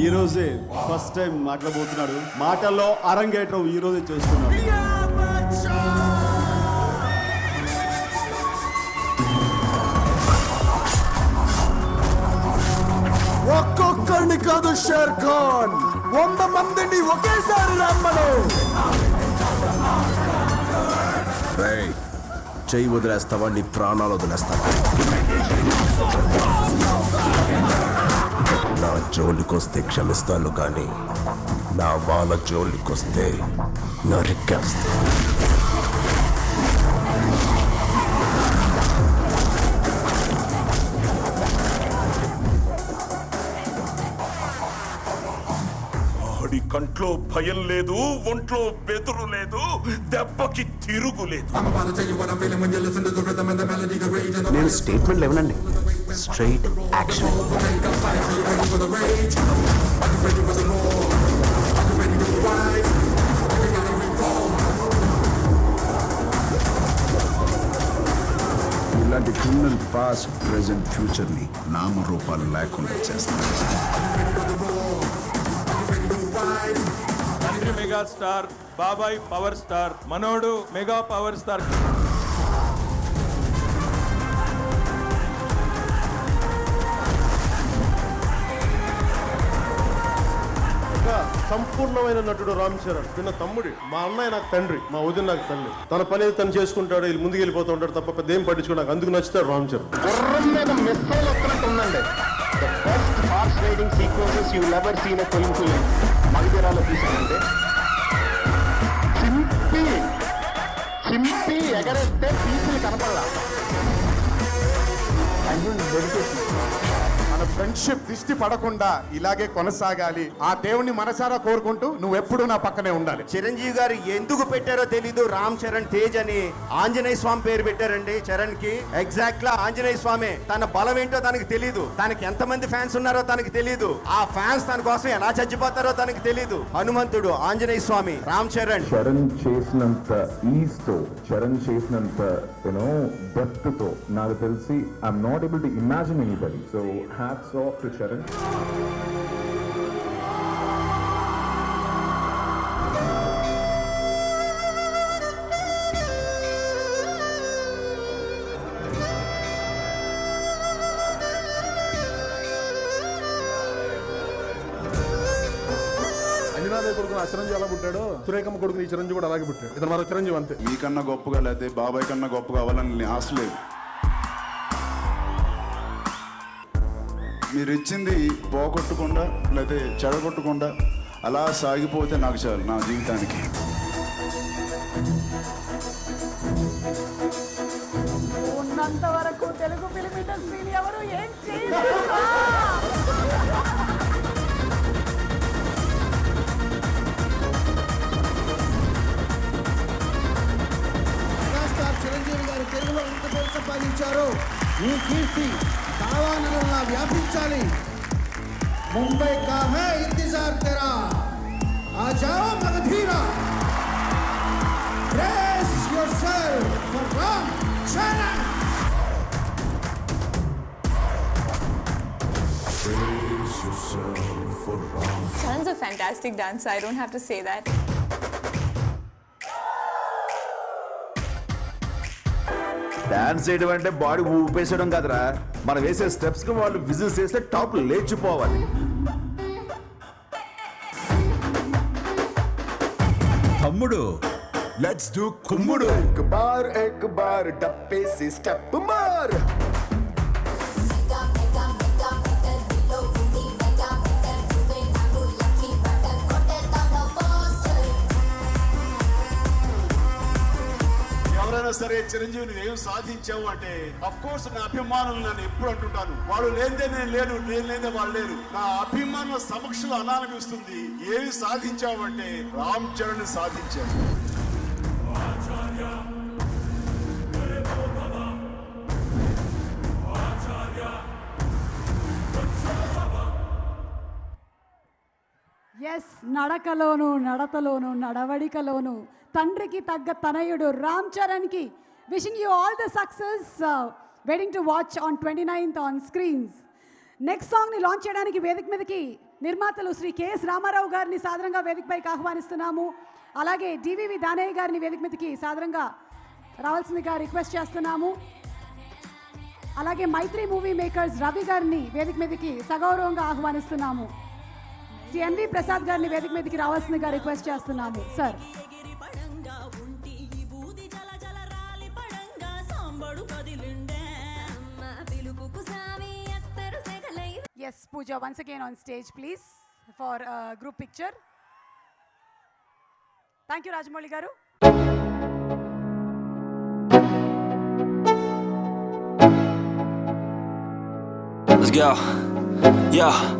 ఈ రోజే first time మాట్లాడబోతున్నాడు. మాటల్లో అరంగేట్రం ఈ రోజే చేస్తున్నాడు. ఒక్కొక్కడిని కాదు షేర్ ఖాన్. వంద మందిని ఒకేసారి రమ్మను. చెయ్యి వదిలేస్తావా? నీ ప్రాణాలు వదిలేస్తావా? నా జోలికొస్తే క్షమిస్తాను కానీ నా వాళ్ళ జోలికొస్తే నరికేస్తా కంట్లో భయం లేదు ఒంట్లో బెదురు లేదు దెబ్బకి తిరుగు లేదు. నేను స్టేట్మెంట్ ఇవ్వనండి స్ట్రైట్ యాక్షన్ ఇలాంటి క్రిమినల్ పాస్ ప్రెజెంట్ ఫ్యూచర్ని నామరూపాలు లేకుండా చేస్తాను. తండ్రి మెగా స్టార్ బాబాయ్ పవర్ స్టార్ మనోడు మెగా పవర్ స్టార్. ఒక సంపూర్ణమైన నటుడు రామ్ చరణ్. చిన్న తమ్ముడి. మా అన్నయ్య నాకు తండ్రి మా వదిన నాకు తల్లి తన పని ఏదో తను చేసుకుంటాడు వీళ్ళు ముందుకు వెళ్ళిపోతూ ఉంటాడు తప్ప పెద్ద ఏం పట్టించుకో నాకు అందుకు నచ్చుతాడు రామ్ చరణ్. గుర్రం మీద మిస్సైల్ వస్తున్నట్టు ఉందండి the best horse riding sequences you never seen a film film మగధీరాలో తీసానంటే చింపి. చింపి ఎగరేస్తే పీపుల్ కనపడలా. మన ఫ్రెండ్షిప్ దిష్టి పడకుండా ఇలాగే కొనసాగాలి. ఆ దేవుణ్ణి మనసారా కోరుకుంటూ నువ్వు ఎప్పుడు నా పక్కనే ఉండాలి. చిరంజీవి గారు ఎందుకు పెట్టారో తెలీదు. రామ్ చరణ్ తేజ్ అని ఆంజనేయ స్వామి పేరు పెట్టారండి చరణ్కి ఎగ్జాక్ట్ లా ఆంజనేయ స్వామి తన బలం ఏంటో తనకి తెలీదు. తనకి ఎంతమంది ఫ్యాన్స్ ఉన్నారో తనకి తెలీదు. ఆ ఫ్యాన్స్ తన కోసం ఎలా చచ్చిపోతారో తనకి తెలీదు. హనుమంతుడు ఆంజనేయ స్వామి రామ్ చరణ్. చరణ్ చేసినంత ఈజ్తో చరణ్ చేసినంత యూనో డెప్త్తో నాకు తెలిసి I'm not able to imagine anybody so hats Anjanadevi కొడుకు ఆ చిరంజీవి ఎలా పుట్టాడు? సురేఖమ్మ కొడుకు ఈ చిరంజీవి కూడా అలాగే పుట్టాడు. ఇతను మరో చిరంజీవి అంతే. మీకన్నా గొప్పగా లేకపోతే బాబాయ్ కన్నా గొప్పగా అవ్వాలని ఆశ లేదు. మీరు ఇచ్చింది పోగొట్టకుండా లేకపోతే చెడగొట్టకుండా అలా సాగిపోతే నాకు చాలు నా జీవితానికి. ఉన్నంత వరకు తెలుగు ఫిలిం ఇండస్ట్రీని ఎవరు ఏం చేయలేరు మెగాస్టార్ చిరంజీవి గారు తెలుగులో ఎంత పేరు సంపాదించారు ఈ కీర్తి தாவானூர்னா வியாபிச்சாலி மும்பை காக இந்தजार yourself for Ram a fantastic dancer, I don't have to say that. Dance చేయడం అంటే బాడీ ఊపేసేయడం కదరా. మనం వేసే స్టెప్స్కి వాళ్ళు విజిల్స్ చేస్తే టాప్ లేచిపోవాలి. తమ్ముడు లెట్స్ డూ కుమ్ముడు. ఎక్ బార్ ఎక్ బార్ డప్పేసి స్టెప్ మార్ ఎవరైనా సరే చిరంజీవిని ఏం సాధించావు అంటే అఫ్ కోర్స్ నా అభిమానులు నన్ను ఎప్పుడు అంటుంటాను వాళ్ళు లేనిదే నేను లేను నేను లేదే వాళ్ళు లేరు. నా అభిమానుల సమక్షంలో అనాలనిపిస్తుంది ఏమి సాధించావు అంటే రామ్ చరణ్ సాధించాను. ఎస్ నడకలోను నడతలోను నడవడికలోను తండ్రికి తగ్గ తనయుడు Ram చరణ్కి wishing you all the success waiting to watch on twenty ninth on screens next సాంగ్ని లాంచ్ చేయడానికి వేదిక మీదకి నిర్మాతలు శ్రీ కెఎస్ రామారావు గారిని సాధారణంగా వేదికపైకి ఆహ్వానిస్తున్నాము. అలాగే డివివి దానయ్య గారిని వేదిక మీదకి సాధారణంగా రావాల్సిందిగా రిక్వెస్ట్ చేస్తున్నాము. అలాగే మైత్రి మూవీ మేకర్స్ రవి గారిని వేదిక మీదకి సగౌరవంగా ఆహ్వానిస్తున్నాము. శ్రీ ఎన్వి ప్రసాద్ గారిని వేదిక మీదకి రావాల్సిందిగా రిక్వెస్ట్ చేస్తున్నాము సార్ పడంగా ఉంటి ఈ బూది జల జల రాలి పడంగా సాంబడు కదిలిండే అమ్మ పిలుపుకు సామి అత్తరు సెగలై yes Pooja once again on stage please for group picture thank you Rajamouli garu Let's go. Yo.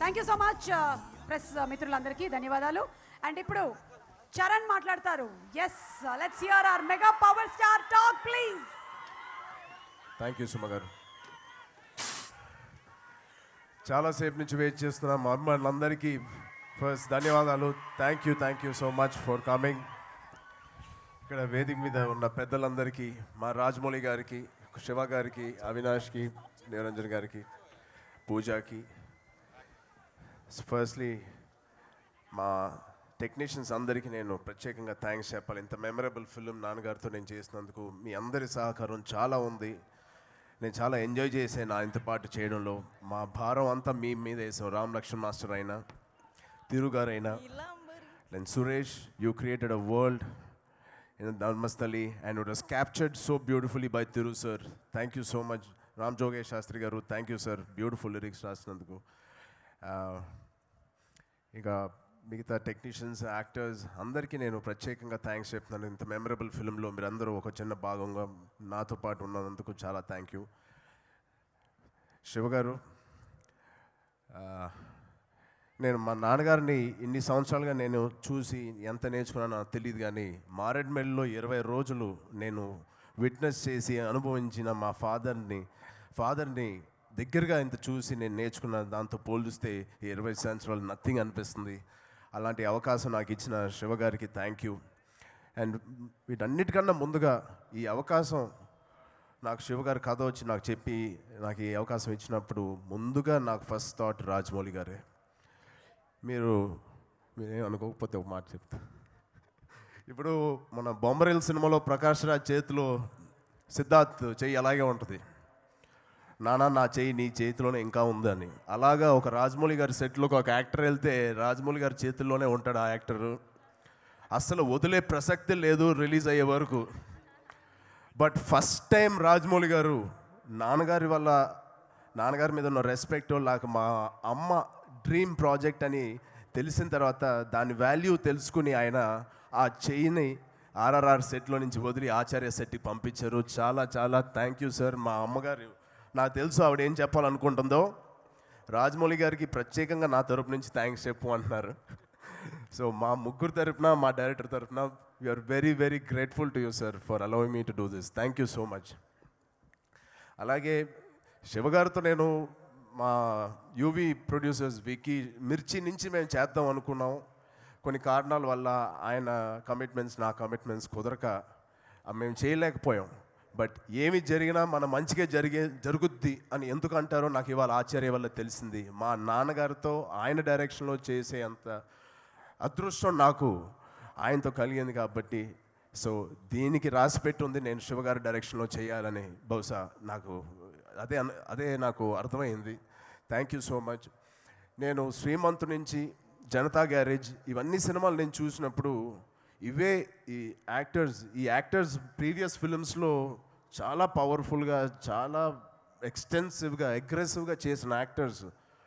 thank you so much press మిత్రులందరికీ ధన్యవాదాలు. అండ్ ఇప్పుడు చరణ్ మాట్లాడతారు. Yes let's hear our mega power star talk please thank you Suma garu. చాలాసేపు నుంచి wait చేస్తున్న మా అభిమానులందరికీ first ధన్యవాదాలు. Thank you thank you so much for coming ఇక్కడ వేదిక మీద ఉన్న పెద్దలందరికీ మా రాజమౌళి గారికి శివ గారికి అవినాష్కి నిరంజన్ గారికి పూజాకి ఫస్ట్లీ మా టెక్నీషియన్స్ అందరికీ నేను ప్రత్యేకంగా థ్యాంక్స్ చెప్పాలి. ఇంత మెమరబుల్ ఫిల్మ్ నాన్నగారితో నేను చేసినందుకు మీ అందరి సహకారం చాలా ఉంది. నేను చాలా ఎంజాయ్ చేశాను ఇంత పాటు చేయడంలో. మా భారం అంతా మీ మీద వేసాం. రామ్ లక్ష్మణ్ మాస్టర్ అయినా తిరుగారైనా గారైనా Suresh you created a world in Dharmasthali and it was captured so beautifully by Thiru sir thank you so much Ram జోగేష్ Sastry garu thank you sir beautiful lyrics రాసినందుకు. Uh, ఇంకా మిగతా టెక్నీషియన్స్ యాక్టర్స్ అందరికీ నేను ప్రత్యేకంగా thanks చెప్తున్నాను. ఇంత memorable ఫిల్మ్లో మీరందరూ ఒక చిన్న భాగంగా నాతో పాటు ఉన్నందుకు చాలా థ్యాంక్ యూ శివ గారు నేను మా నాన్నగారిని ఇన్ని సంవత్సరాలుగా నేను చూసి ఎంత నేర్చుకున్నానో తెలియదు కానీ మారేడ్మెల్లో ఇరవై రోజులు నేను విట్నెస్ చేసి అనుభవించిన మా ఫాదర్ని ఫాదర్ని దగ్గరగా ఇంత చూసి నేను నేర్చుకున్న దాంతో పోల్చిస్తే ఇరవై సంవత్సరాలు నథింగ్ అనిపిస్తుంది. అలాంటి అవకాశం నాకు ఇచ్చిన శివ గారికి థ్యాంక్ యూ అండ్ వీటన్నిటికన్నా ముందుగా ఈ అవకాశం నాకు శివగారి కథ వచ్చి నాకు చెప్పి నాకు ఈ అవకాశం ఇచ్చినప్పుడు ముందుగా నాకు ఫస్ట్ థాట్ రాజమౌళి గారే. మీరు మీరేం అనుకోకపోతే ఒక మాట చెప్తా. ఇప్పుడు మన బొమ్మరిల్ సినిమాలో ప్రకాష్ రాజ్ చేతిలో సిద్ధార్థ్ చెయ్యి అలాగే ఉంటుంది. నానా నా చెయ్యి నీ చేతిలోనే ఇంకా ఉందని. అలాగా ఒక రాజమౌళి గారి సెట్లోకి ఒక యాక్టర్ వెళ్తే రాజమౌళి గారి చేతుల్లోనే ఉంటాడు ఆ యాక్టరు. అసలు వదిలే ప్రసక్తి లేదు రిలీజ్ అయ్యే వరకు. బట్ ఫస్ట్ టైం రాజమౌళి గారు నాన్నగారి వల్ల నాన్నగారి మీద ఉన్న రెస్పెక్ట్ లేక మా అమ్మ డ్రీమ్ ప్రాజెక్ట్ అని తెలిసిన తర్వాత దాని వాల్యూ తెలుసుకుని ఆయన ఆ చెయ్యిని ఆర్ఆర్ఆర్ సెట్లో నుంచి వదిలి ఆచార్య సెట్కి పంపించారు. చాలా చాలా థ్యాంక్ యూ సార్ మా అమ్మగారు. నాకు తెలుసు ఆవిడ ఏం చెప్పాలనుకుంటుందో. రాజమౌళి గారికి ప్రత్యేకంగా నా తరపు నుంచి థ్యాంక్స్ చెప్పు అంటున్నారు. సో మా ముగ్గురు తరపున మా డైరెక్టర్ తరపున are very very grateful to you sir for allowing me to do this thank you so much అలాగే శివగారితో నేను మా యూవి ప్రొడ్యూసర్స్ వికీ మిర్చి నుంచి మేము చేద్దాం అనుకున్నాం. కొన్ని కారణాల వల్ల ఆయన కమిట్మెంట్స్ నా కమిట్మెంట్స్ కుదరక మేము చేయలేకపోయాం. బట్ ఏమి జరిగినా మన మంచిగా జరిగే జరుగుద్ది అని ఎందుకు అంటారో నాకు ఇవాళ ఆశ్చర్య వల్ల తెలిసింది. మా నాన్నగారితో ఆయన డైరెక్షన్లో చేసే అంత అదృష్టం నాకు ఆయనతో కలిగింది కాబట్టి సో దీనికి రాసి పెట్టుంది నేను శివగారి డైరెక్షన్లో చేయాలని. బహుశా నాకు అదే అదే నాకు అర్థమైంది. Thank you so much. నేను శ్రీమంతు నుంచి జనతా గ్యారేజ్ ఇవన్నీ సినిమాలు నేను చూసినప్పుడు ఇవే ఈ యాక్టర్స్ ఈ యాక్టర్స్ ప్రీవియస్ ఫిలిమ్స్లో చాలా పవర్ఫుల్గా చాలా ఎక్స్టెన్సివ్గా అగ్రెసివ్గా చేసిన యాక్టర్స్.